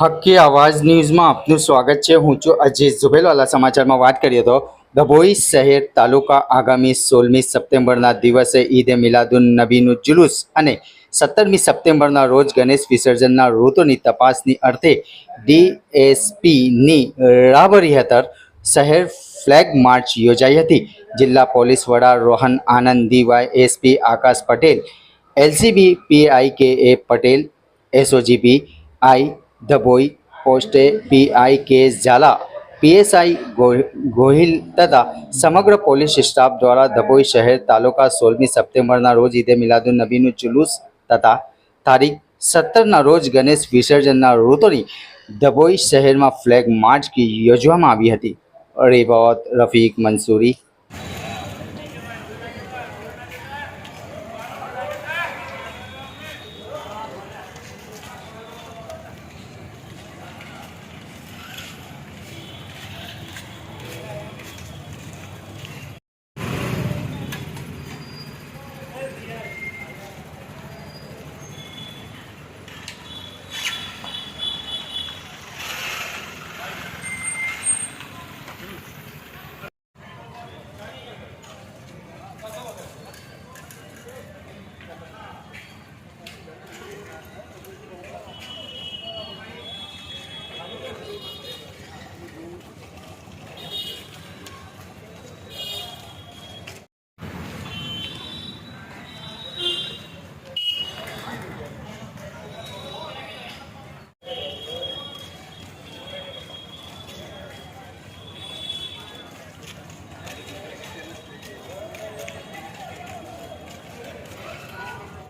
હક્કી આવાજ ન્યૂઝમાં આપનું સ્વાગત છે. હું છું અજીત ઝુબેલવાલા સમાચારમાં વાત કરીએ તો ડભોઈ શહેર તાલુકા આગામી સોળમી સપ્ટેમ્બરના દિવસે ઈદે મિલાદુન નબીનું જુલુસ અને સત્તરમી સપ્ટેમ્બરના રોજ ગણેશ વિસર્જનના ઋતુની તપાસની અર્થે ડીએસપીની રાબરી હેઠળ શહેર ફ્લેગ માર્ચ યોજાઈ હતી. જિલ્લા પોલીસ વડા Rohan Anand DY SP Akash Patel, LCB PI K A Patel એસઓજીપી I Dabhoi પોસ્ટે PI કે ઝાલા. પીએસઆઈ ગોહિલ તથા સમગ્ર પોલીસ સ્ટાફ દ્વારા ધભોઈ શહેર તાલુકા સોળમી સપ્ટેમ્બરના રોજ ઈદે મિલાદુન નબીનું જુલુસ તથા તારીખ સત્તરના રોજ ગણેશ વિસર્જનના ઋતુની ધભોઈ શહેરમાં ફ્લેગ માર્ચ યોજવામાં આવી હતી. રિપોર્ટ રફીક, મંસૂરી